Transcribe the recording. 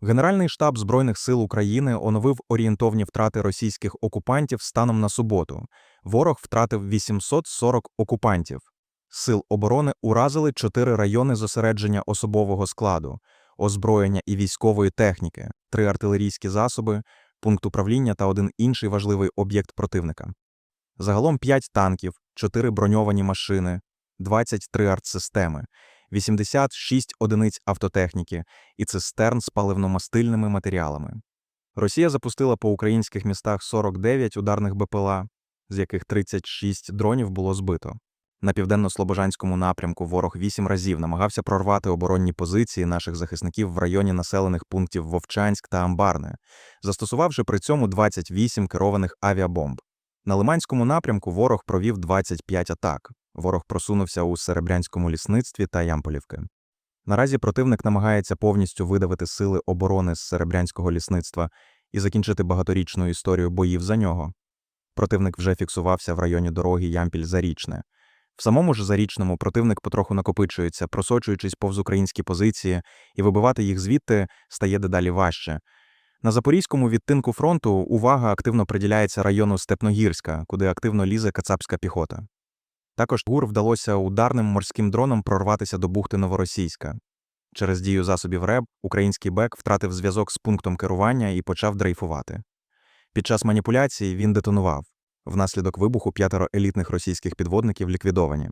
Генеральний штаб Збройних сил України оновив орієнтовні втрати російських окупантів станом на суботу. Ворог втратив 840 окупантів. Сил оборони уразили чотири райони зосередження особового складу, озброєння і військової техніки, три артилерійські засоби, пункт управління та один інший важливий об'єкт противника. Загалом 5 танків, 4 броньовані машини, 23 артсистеми, 86 одиниць автотехніки і цистерн з паливно-мастильними матеріалами. Росія запустила по українських містах 49 ударних БПЛА, з яких 36 дронів було збито. На південно-слобожанському напрямку ворог вісім разів намагався прорвати оборонні позиції наших захисників в районі населених пунктів Вовчанськ та Амбарне, застосувавши при цьому 28 керованих авіабомб. На Лиманському напрямку ворог провів 25 атак. Ворог просунувся у Серебрянському лісництві та Ямполівки. Наразі противник намагається повністю видавити сили оборони з Серебрянського лісництва і закінчити багаторічну історію боїв за нього. Противник вже фіксувався в районі дороги Ямпіль-Зарічне. В самому ж Зарічному противник потроху накопичується, просочуючись повз українські позиції, і вибивати їх звідти стає дедалі важче. На запорізькому відтинку фронту увага активно приділяється району Степногірська, куди активно лізе кацапська піхота. Також ГУР вдалося ударним морським дроном прорватися до бухти Новоросійська. Через дію засобів РЕБ український БЕК втратив зв'язок з пунктом керування і почав дрейфувати. Під час маніпуляції він детонував. Внаслідок вибуху п'ятеро елітних російських підводників ліквідовані.